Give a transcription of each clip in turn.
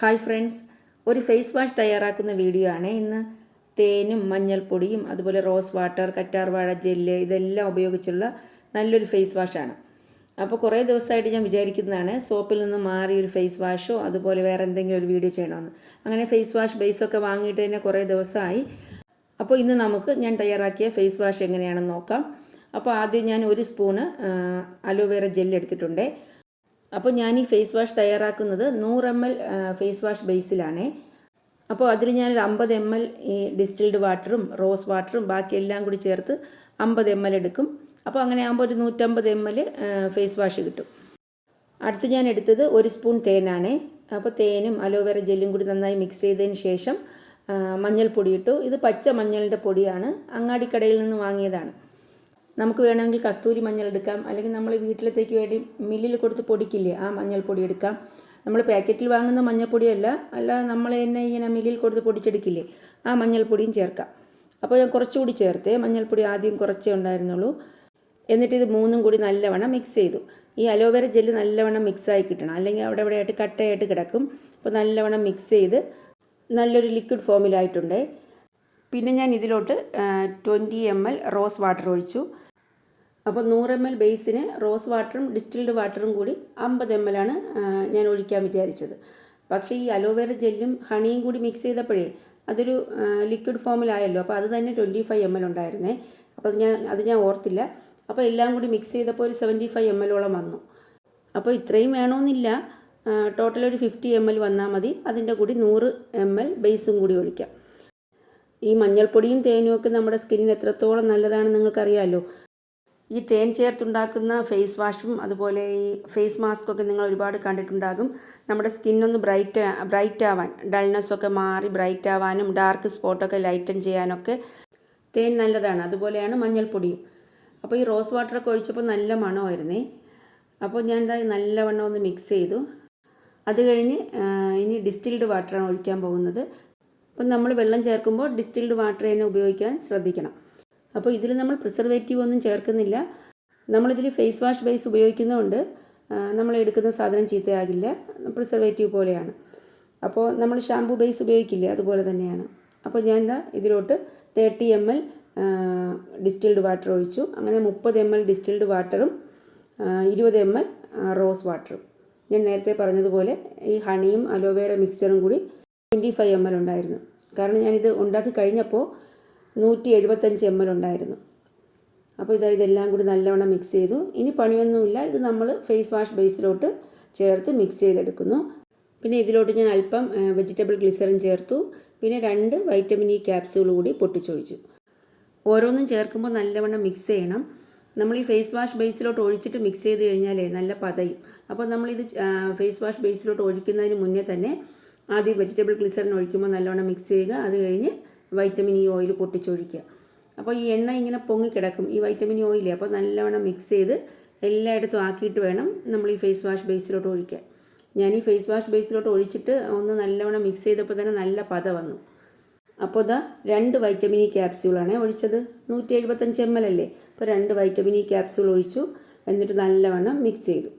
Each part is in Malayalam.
Hi friends. ഒരു ഫേസ് വാഷ് തയ്യാറാക്കുന്ന വീഡിയോ ആണ്. ഇന്ന് തേനും മഞ്ഞൾപ്പൊടിയും അതുപോലെ റോസ് വാട്ടർ കറ്റാർവാഴ ജെല്ല് ഇതെല്ലാം ഉപയോഗിച്ചുള്ള നല്ലൊരു ഫേസ് വാഷാണ് അപ്പോൾ കുറേ ദിവസമായിട്ട് ഞാൻ വിചാരിക്കുന്നതാണ് സോപ്പിൽ നിന്ന് മാറി ഒരു ഫേസ് വാഷോ അതുപോലെ വേറെ എന്തെങ്കിലും ഒരു വീഡിയോ ചെയ്യണമെന്ന്. അങ്ങനെ ഫേസ് വാഷ് ബേസൊക്കെ വാങ്ങിയിട്ട് തന്നെ കുറേ ദിവസമായി. അപ്പോൾ ഇന്ന് നമുക്ക് ഞാൻ തയ്യാറാക്കിയ ഫേസ് വാഷ് എങ്ങനെയാണെന്ന് നോക്കാം. അപ്പോൾ ആദ്യം ഞാൻ ഒരു സ്പൂണ് അലോവേറ ജെല്ല് എടുത്തിട്ടുണ്ട്. അപ്പോൾ ഞാൻ ഈ ഫേസ് വാഷ് തയ്യാറാക്കുന്നത് നൂറ് എം എൽ ഫേസ് വാഷ് ബേസിലാണേ. അപ്പോൾ അതിൽ ഞാനൊരു അമ്പത് എം എൽ ഈ ഡിസ്റ്റിൽഡ് വാട്ടറും റോസ് വാട്ടറും ബാക്കി എല്ലാം കൂടി ചേർത്ത് അമ്പത് എം എൽ എടുക്കും. അപ്പോൾ അങ്ങനെ ആകുമ്പോൾ ഒരു നൂറ്റമ്പത് എം എൽ ഫേസ് വാഷ് കിട്ടും. അടുത്ത് ഞാൻ എടുത്തത് ഒരു സ്പൂൺ തേനാണേ. അപ്പോൾ തേനും അലോവേറ ജെല്ലും കൂടി നന്നായി മിക്സ് ചെയ്തതിന് ശേഷം മഞ്ഞൾപ്പൊടി ഇട്ടു. ഇത് പച്ച മഞ്ഞളിന്റെ പൊടിയാണ്. അങ്ങാടിക്കടയിൽ നിന്ന് വാങ്ങിയതാണ്. നമുക്ക് വേണമെങ്കിൽ കസ്തൂരി മഞ്ഞൾ എടുക്കാം. അല്ലെങ്കിൽ നമ്മൾ വീട്ടിലത്തേക്ക് വേണ്ടി മില്ലിൽ കൊടുത്ത് പൊടിക്കില്ലേ ആ മഞ്ഞൾപ്പൊടി എടുക്കാം. നമ്മൾ പാക്കറ്റിൽ വാങ്ങുന്ന മഞ്ഞൾപ്പൊടിയല്ല അല്ല നമ്മൾ തന്നെ ഇങ്ങനെ മില്ലിൽ കൊടുത്ത് പൊടിച്ചെടുക്കില്ലേ ആ മഞ്ഞൾപ്പൊടിയും ചേർക്കാം. അപ്പോൾ ഞാൻ കുറച്ചുകൂടി ചേർത്തേ മഞ്ഞൾപ്പൊടി ആദ്യം കുറച്ചേ ഉണ്ടായിരുന്നുള്ളൂ. എന്നിട്ട് ഇത് മൂന്നും കൂടി നല്ലവണ്ണം മിക്സ് ചെയ്തു. ഈ അലോവേര ജെല്ല് നല്ലവണ്ണം മിക്സായി കിട്ടണം. അല്ലെങ്കിൽ അവിടെ ഇവിടെ ആയിട്ട് കട്ടയായിട്ട് കിടക്കും. അപ്പോൾ നല്ലവണ്ണം മിക്സ് ചെയ്ത് നല്ലൊരു ലിക്വിഡ് ഫോമിലായിട്ടുണ്ട് പിന്നെ ഞാൻ ഇതിലോട്ട് twenty M L rose water ഒഴിച്ചു. അപ്പോൾ നൂറ് എം എൽ ബേസിന് റോസ് വാട്ടറും ഡിസ്റ്റിൽഡ് വാട്ടറും കൂടി അമ്പത് എം ആണ് ഞാൻ ഒഴിക്കാൻ വിചാരിച്ചത്. പക്ഷേ ഈ അലോവേറ ജെല്ലും ഹണിയും കൂടി മിക്സ് ചെയ്തപ്പോഴേ അതൊരു ലിക്വിഡ് ഫോമിലായല്ലോ. അപ്പോൾ അത് തന്നെ ട്വന്റി ഫൈവ് എം എൽ ഉണ്ടായിരുന്നേ. അപ്പോൾ ഞാൻ അത് ഞാൻ ഓർത്തില്ല. അപ്പോൾ എല്ലാം കൂടി മിക്സ് ചെയ്തപ്പോൾ ഒരു സെവന്റി ഫൈവ് എം എല്ലോളം വന്നു. അപ്പോൾ ഇത്രയും വേണമെന്നില്ല ടോട്ടൽ ഒരു ഫിഫ്റ്റി എം എൽ വന്നാൽ മതി. അതിന്റെ കൂടി നൂറ് എം എൽ ബേസും കൂടി ഒഴിക്കാം. ഈ മഞ്ഞൾപ്പൊടിയും തേനും ഒക്കെ നമ്മുടെ സ്കിന്നിന് എത്രത്തോളം നല്ലതാണെന്ന് നിങ്ങൾക്കറിയാമല്ലോ. ഈ തേൻ ചേർത്തുണ്ടാക്കുന്ന ഫേസ് വാഷും അതുപോലെ ഈ ഫേസ് മാസ്കൊക്കെ നിങ്ങൾ ഒരുപാട് കണ്ടിട്ടുണ്ടാകും. നമ്മുടെ സ്കിന്നൊന്ന് ബ്രൈറ്റ് ബ്രൈറ്റ് ആവാൻ ഡൾനെസ് ഒക്കെ മാറി ബ്രൈറ്റ് ആവാനും ഡാർക്ക് സ്പോട്ടൊക്കെ ലൈറ്റൻ ചെയ്യാനൊക്കെ തേൻ നല്ലതാണ്. അതുപോലെയാണ് മഞ്ഞൾപ്പൊടിയും. അപ്പോൾ ഈ റോസ് വാട്ടറൊക്കെ ഒഴിച്ചപ്പോൾ നല്ല മണമായിരുന്നേ. അപ്പോൾ ഞാൻ എന്താ നല്ലവണ്ണം ഒന്ന് മിക്സ് ചെയ്തു. അത് കഴിഞ്ഞ് ഇനി ഡിസ്റ്റിൽഡ് വാട്ടറാണ് ഒഴിക്കാൻ പോകുന്നത്. അപ്പം നമ്മൾ വെള്ളം ചേർക്കുമ്പോൾ ഡിസ്റ്റിൽഡ് വാട്ടർ തന്നെ ഉപയോഗിക്കാൻ ശ്രദ്ധിക്കണം. അപ്പോൾ ഇതിൽ നമ്മൾ പ്രിസർവേറ്റീവ് ഒന്നും ചേർക്കുന്നില്ല. നമ്മളിതിൽ ഫേസ് വാഷ് ബേസ് ഉപയോഗിക്കുന്നതുകൊണ്ട് നമ്മൾ എടുക്കുന്ന സാധനം ചീത്തയാകില്ല. പ്രിസർവേറ്റീവ് പോലെയാണ്. അപ്പോൾ നമ്മൾ ഷാംപൂ ബേസ് ഉപയോഗിക്കില്ല? അതുപോലെ തന്നെയാണ്. അപ്പോൾ ഞാൻ എന്താ ഇതിലോട്ട് thirty M L distilled water ഒഴിച്ചു. അങ്ങനെ മുപ്പത് എം എൽ ഡിസ്റ്റിൽഡ് വാട്ടറും ഇരുപത് എം എൽ റോസ് വാട്ടറും ഞാൻ നേരത്തെ പറഞ്ഞതുപോലെ ഈ ഹണിയും അലോവേര മിക്സ്ചറും കൂടി ട്വന്റി ഫൈവ് എം എൽ ഉണ്ടായിരുന്നു. കാരണം ഞാനിത് ഉണ്ടാക്കി കഴിഞ്ഞപ്പോൾ നൂറ്റി എഴുപത്തഞ്ച് എം എൽ ഉണ്ടായിരുന്നു. അപ്പോൾ ഇതാ ഇതെല്ലാം കൂടി നല്ലവണ്ണം മിക്സ് ചെയ്തു. ഇനി പണിയൊന്നുമില്ല. ഇത് നമ്മൾ ഫേസ് വാഷ് ബേസിലോട്ട് ചേർത്ത് മിക്സ് ചെയ്തെടുക്കുന്നു. പിന്നെ ഇതിലോട്ട് ഞാൻ അല്പം വെജിറ്റബിൾ ഗ്ലിസറിൻ ചേർത്തു. പിന്നെ രണ്ട് വൈറ്റമിൻ ഇ ക്യാപ്സ്യൂൾ കൂടി പൊട്ടിച്ചൊഴിച്ചു. ഓരോന്നും ചേർക്കുമ്പോൾ നല്ലവണ്ണം മിക്സ് ചെയ്യണം. നമ്മൾ ഈ ഫേസ് വാഷ് ബേസിലോട്ട് ഒഴിച്ചിട്ട് മിക്സ് ചെയ്ത് കഴിഞ്ഞാലേ നല്ല പതയും. അപ്പോൾ നമ്മളിത് ഫേസ് വാഷ് ബേസിലോട്ട് ഒഴിക്കുന്നതിന് മുന്നേ തന്നെ ആദ്യം വെജിറ്റബിൾ ഗ്ലിസറിൻ ഒഴിക്കുമ്പോൾ നല്ലവണ്ണം മിക്സ് ചെയ്യുക. അത് കഴിഞ്ഞ് വൈറ്റമിൻ ഇ ഓയിൽ പൊട്ടിച്ചൊഴിക്കുക. അപ്പോൾ ഈ എണ്ണ ഇങ്ങനെ പൊങ്ങി കിടക്കും. ഈ വൈറ്റമിൻ ഇ ഓയിൽ അപ്പോൾ നല്ലവണ്ണം മിക്സ് ചെയ്ത് എല്ലായിടത്തും ആക്കിയിട്ട് വേണം നമ്മൾ ഈ ഫേസ് വാഷ് ബേസിലോട്ട് ഒഴിക്കാൻ. ഞാൻ ഈ ഫേസ് വാഷ് ബേസിലോട്ട് ഒഴിച്ചിട്ട് ഒന്ന് നല്ലവണ്ണം മിക്സ് ചെയ്തപ്പോൾ തന്നെ നല്ല പത വന്നു. അപ്പോൾ ഇതാ രണ്ട് വൈറ്റമിൻ ഇ ക്യാപ്സ്യൂളാണ് ഒഴിച്ചത്. നൂറ്റി എഴുപത്തഞ്ച് എം എൽ അല്ലേ? അപ്പോൾ രണ്ട് വൈറ്റമിൻ ഇ ക്യാപ്സ്യൂൾ ഒഴിച്ചു. എന്നിട്ട് നല്ലവണ്ണം മിക്സ് ചെയ്തു.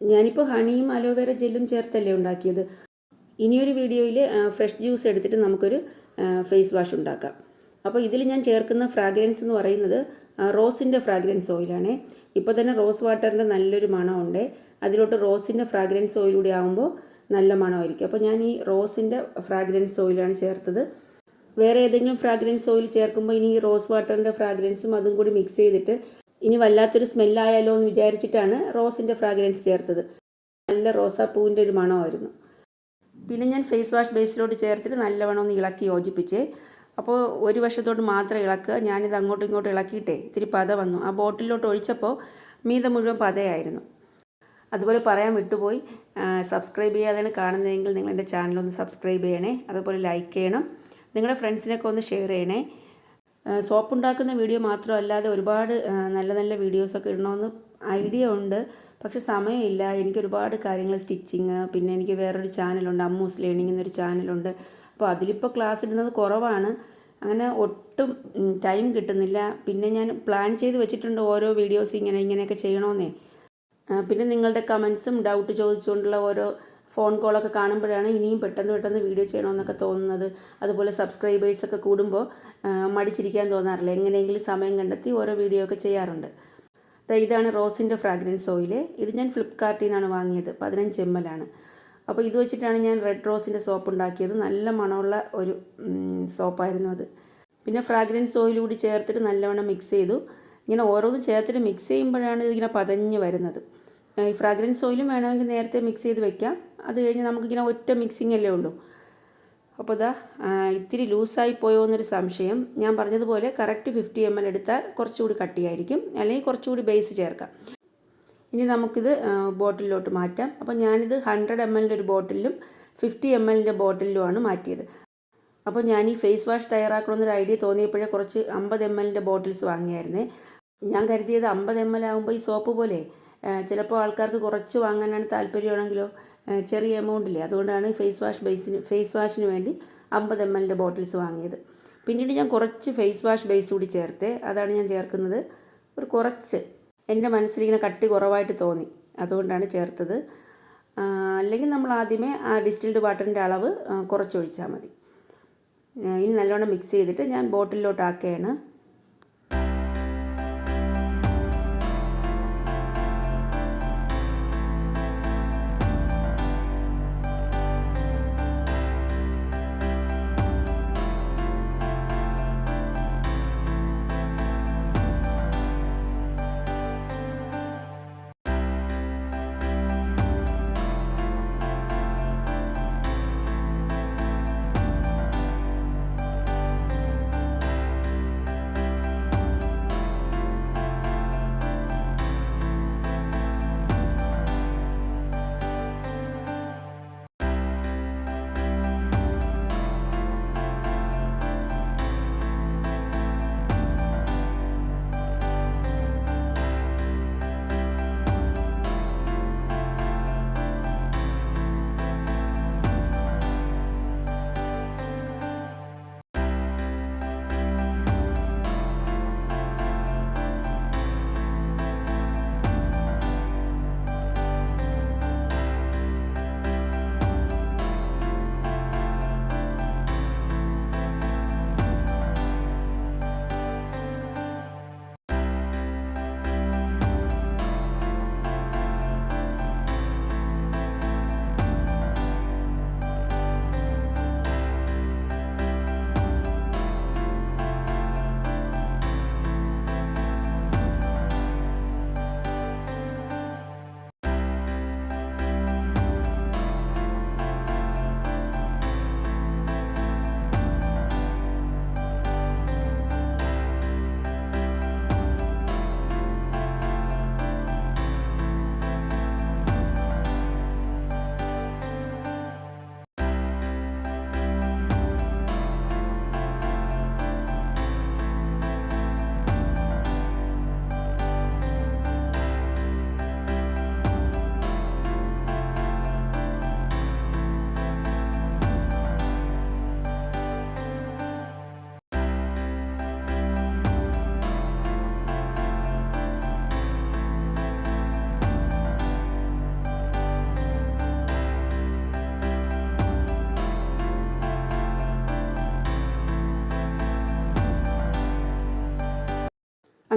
ഞാനിപ്പോൾ ഹണിയും അലോവേറ ജെല്ലും ചേർത്തല്ലേ ഉണ്ടാക്കിയത്. ഇനിയൊരു വീഡിയോയിൽ ഫ്രഷ് ജ്യൂസ് എടുത്തിട്ട് നമുക്കൊരു ഫേസ് വാഷ് ഉണ്ടാക്കാം. അപ്പോൾ ഇതിൽ ഞാൻ ചേർക്കുന്ന ഫ്രാഗ്രൻസ് എന്ന് പറയുന്നത് റോസിന്റെ ഫ്രാഗ്രൻസ് ഓയിലാണ് ഇപ്പോൾ തന്നെ റോസ് വാട്ടറിന്റെ നല്ലൊരു മണമുണ്ട്. അതിലോട്ട് റോസിന്റെ ഫ്രാഗ്രൻസ് ഓയിലൂടെ ആകുമ്പോൾ നല്ല മണമായിരിക്കും. അപ്പോൾ ഞാൻ ഈ റോസിന്റെ ഫ്രാഗ്രൻസ് ഓയിലാണ് ചേർത്തത്. വേറെ ഏതെങ്കിലും ഫ്രാഗ്രൻസ് ഓയിൽ ചേർക്കുമ്പോൾ ഇനി ഈ റോസ് വാട്ടറിന്റെ ഫ്രാഗ്രൻസും അതും കൂടി മിക്സ് ചെയ്തിട്ട് ഇനി വല്ലാത്തൊരു സ്മെല്ലായാലോ എന്ന് വിചാരിച്ചിട്ടാണ് റോസിന്റെ ഫ്രാഗ്രൻസ് ചേർത്തത്. നല്ല റോസാപ്പൂവിന്റെ ഒരു മണമായിരുന്നു. പിന്നെ ഞാൻ ഫേസ് വാഷ് ബേസിലോട്ട് ചേർത്തിട്ട് നല്ലവണ്ണം ഒന്ന് ഇളക്കി യോജിപ്പിച്ച്. അപ്പോൾ ഒരു വശത്തോട്ട് മാത്രം ഇളക്കുക. ഞാനിത് അങ്ങോട്ടും ഇങ്ങോട്ടും ഇളക്കിയിട്ടേ ഇത്തിരി പത വന്നു. ആ ബോട്ടിലോട്ട് ഒഴിച്ചപ്പോൾ മീതം മുഴുവൻ പതയായിരുന്നു. അതുപോലെ പറയാൻ വിട്ടുപോയി. സബ്സ്ക്രൈബ് ചെയ്യാതെയാണ് കാണുന്നതെങ്കിൽ നിങ്ങൾ എന്റെ ചാനലൊന്ന് സബ്സ്ക്രൈബ് ചെയ്യണേ. അതുപോലെ ലൈക്ക് ചെയ്യണം. നിങ്ങളുടെ ഫ്രണ്ട്സിനൊക്കെ ഒന്ന് ഷെയർ ചെയ്യണേ. സോപ്പ് ഉണ്ടാക്കുന്ന വീഡിയോ മാത്രമല്ലാതെ ഒരുപാട് നല്ല നല്ല വീഡിയോസൊക്കെ ഇടണമെന്ന് ഐഡിയ ഉണ്ട്. പക്ഷെ സമയമില്ല. എനിക്ക് ഒരുപാട് കാര്യങ്ങൾ സ്റ്റിച്ചിങ് പിന്നെ എനിക്ക് വേറൊരു ചാനലുണ്ട്. അമ്മൂസ് ലേണിംഗ് എന്നൊരു ചാനലുണ്ട്. അപ്പോൾ അതിലിപ്പോൾ ക്ലാസ് ഇടുന്നത് കുറവാണ്. അങ്ങനെ ഒട്ടും ടൈം കിട്ടുന്നില്ല. പിന്നെ ഞാൻ പ്ലാൻ ചെയ്ത് വെച്ചിട്ടുണ്ട് ഓരോ വീഡിയോസ് ഇങ്ങനെ ഇങ്ങനെയൊക്കെ ചെയ്യണമെന്നേ പിന്നെ നിങ്ങളുടെ കമൻസും ഡൗട്ട് ചോദിച്ചുകൊണ്ടുള്ള ഓരോ ഫോൺ കോളൊക്കെ കാണുമ്പോഴാണ് ഇനിയും പെട്ടെന്ന് പെട്ടെന്ന് വീഡിയോ ചെയ്യണമെന്നൊക്കെ തോന്നുന്നത്. അതുപോലെ സബ്സ്ക്രൈബേഴ്സൊക്കെ കൂടുമ്പോൾ മടിച്ചിരിക്കാൻ തോന്നാറില്ല. എങ്ങനെയെങ്കിലും സമയം കണ്ടെത്തി ഓരോ വീഡിയോ ഒക്കെ ചെയ്യാറുണ്ട്. ഇതാണ് റോസിന്റെ ഫ്രാഗ്രൻസ് ഓയിൽ ഇത് ഞാൻ ഫ്ലിപ്കാർട്ടിൽ നിന്നാണ് വാങ്ങിയത്. പതിനഞ്ച് എം എൽ ആണ്. അപ്പോൾ ഇത് വെച്ചിട്ടാണ് ഞാൻ റെഡ് റോസിന്റെ സോപ്പ് ഉണ്ടാക്കിയത്. നല്ല മണമുള്ള ഒരു സോപ്പായിരുന്നു അത്. പിന്നെ ഫ്രാഗ്രൻസ് ഓയിൽ കൂടി ചേർത്തിട്ട് നല്ലവണ്ണം മിക്സ് ചെയ്തു. ഇങ്ങനെ ഓരോന്ന് ചേർത്തിട്ട് മിക്സ് ചെയ്യുമ്പോഴാണ് ഇതിങ്ങനെ പതഞ്ഞ് വരുന്നത്. ഈ ഫ്രാഗ്രൻസ് ഓയിലും വേണമെങ്കിൽ നേരത്തെ മിക്സ് ചെയ്ത് വെക്കാം. അത് കഴിഞ്ഞ് നമുക്കിങ്ങനെ ഒറ്റ മിക്സിംഗ് അല്ലേ ഉള്ളൂ. അപ്പോൾ ഇതാ ഇത്തിരി ലൂസായി പോയോ എന്നൊരു സംശയം. ഞാൻ പറഞ്ഞതുപോലെ കറക്റ്റ് ഫിഫ്റ്റി എം എൽ എടുത്താൽ കുറച്ചുകൂടി കട്ടിയായിരിക്കും. അല്ലെങ്കിൽ കുറച്ചുകൂടി ബേസ് ചേർക്കാം. ഇനി നമുക്കിത് ബോട്ടിലോട്ട് മാറ്റാം. അപ്പോൾ ഞാനിത് ഹൺഡ്രഡ് എം എല്ലിന്റെ ഒരു ബോട്ടിലും ഫിഫ്റ്റി എം എല്ലിന്റെ ബോട്ടിലുമാണ് മാറ്റിയത്. അപ്പോൾ ഞാൻ ഈ ഫേസ് വാഷ് തയ്യാറാക്കണമെന്നൊരു ഐഡിയ തോന്നിയപ്പോഴേ കുറച്ച് അമ്പത് എം എല്ലിന്റെ ബോട്ടിൽസ് വാങ്ങിയായിരുന്നേ. ഞാൻ കരുതിയത് അമ്പത് എം എൽ ആകുമ്പോൾ ഈ സോപ്പ് പോലെ ചിലപ്പോൾ ആൾക്കാർക്ക് കുറച്ച് വാങ്ങാനാണ് താല്പര്യമാണെങ്കിലോ ചെറിയ എമൗണ്ടില്ലേ അതുകൊണ്ടാണ് ഫേസ് വാഷ് ബേസിന് ഫേസ് വാഷിന് വേണ്ടി അമ്പത് എം എല്ലിന്റെ ബോട്ടിൽസ് വാങ്ങിയത്. പിന്നീട് ഞാൻ കുറച്ച് ഫേസ് വാഷ് ബേസ് കൂടി ചേർത്തേ അതാണ് ഞാൻ ചേർക്കുന്നത്. ഒരു കുറച്ച്. എന്റെ മനസ്സിലിങ്ങനെ കട്ടി കുറവായിട്ട് തോന്നി. അതുകൊണ്ടാണ് ചേർത്തത്. അല്ലെങ്കിൽ നമ്മൾ ആദ്യമേ ആ ഡിസ്റ്റിൽഡ് വാട്ടറിന്റെ അളവ് കുറച്ചൊഴിച്ചാൽ മതി. ഇനി നല്ലോണം മിക്സ് ചെയ്തിട്ട് ഞാൻ ബോട്ടിലോട്ട്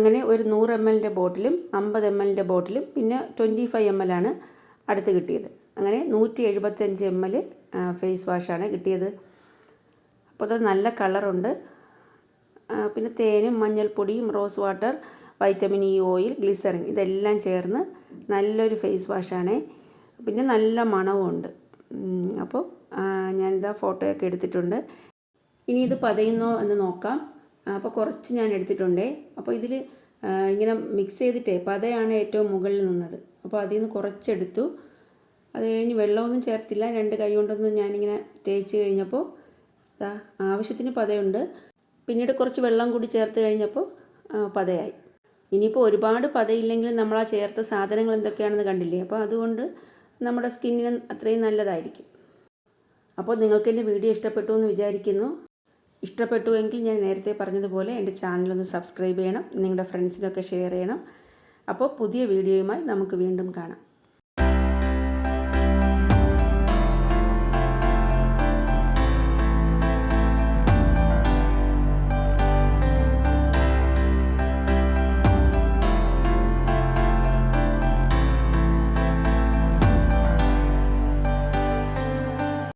അങ്ങനെ ഒരു നൂറ് എം എല്ലിന്റെ ബോട്ടിലും അമ്പത് എം എല്ലിന്റെ ബോട്ടിലും പിന്നെ ട്വന്റി ഫൈവ് എം ആണ് അടുത്ത് കിട്ടിയത്. അങ്ങനെ നൂറ്റി എഴുപത്തഞ്ച് എം എൽ ഫേസ് വാഷാണ് കിട്ടിയത്. അപ്പോൾ അത് നല്ല കളറുണ്ട് പിന്നെ തേനും മഞ്ഞൾപ്പൊടിയും rose water vitamin E oil glycerine ഇതെല്ലാം ചേർന്ന് നല്ലൊരു ഫേസ് വാഷാണ് പിന്നെ നല്ല മണവുമുണ്ട് അപ്പോൾ ഞാനിതാ ഫോട്ടോയൊക്കെ എടുത്തിട്ടുണ്ട്. ഇനി ഇത് പതയുന്നോ എന്ന് നോക്കാം. അപ്പോൾ കുറച്ച് ഞാൻ എടുത്തിട്ടുണ്ടേ. അപ്പോൾ ഇതിൽ ഇങ്ങനെ മിക്സ് ചെയ്തിട്ടേ പതയാണ് ഏറ്റവും മുകളിൽ നിന്നത്. അപ്പോൾ അതിൽ നിന്ന് കുറച്ചെടുത്തു. അത് കഴിഞ്ഞ് വെള്ളമൊന്നും ചേർത്തില്ല. രണ്ട് കൈ കൊണ്ടൊന്ന് ഞാനിങ്ങനെ തേച്ച് കഴിഞ്ഞപ്പോൾ ആവശ്യത്തിന് പതയുണ്ട്. പിന്നീട് കുറച്ച് വെള്ളം കൂടി ചേർത്ത് കഴിഞ്ഞപ്പോൾ പതയായി. ഇനിയിപ്പോൾ ഒരുപാട് പതയില്ലെങ്കിലും നമ്മൾ ആ ചേർത്ത സാധനങ്ങൾ എന്തൊക്കെയാണെന്ന് കണ്ടില്ലേ? അപ്പോൾ അതുകൊണ്ട് നമ്മുടെ സ്കിന്നിന് അത്രയും നല്ലതായിരിക്കും. അപ്പോൾ നിങ്ങൾക്ക് എന്റെ വീഡിയോ ഇഷ്ടപ്പെട്ടു എന്ന് വിചാരിക്കുന്നു. ഇഷ്ടപ്പെട്ടു എങ്കിൽ ഞാൻ നേരത്തെ പറഞ്ഞതുപോലെ എന്റെ ചാനലൊന്ന് സബ്സ്ക്രൈബ് ചെയ്യണം നിങ്ങളുടെ ഫ്രണ്ട്സിനൊക്കെ ഷെയർ ചെയ്യണം. അപ്പോൾ പുതിയ വീഡിയോയുമായി നമുക്ക് വീണ്ടും കാണാം.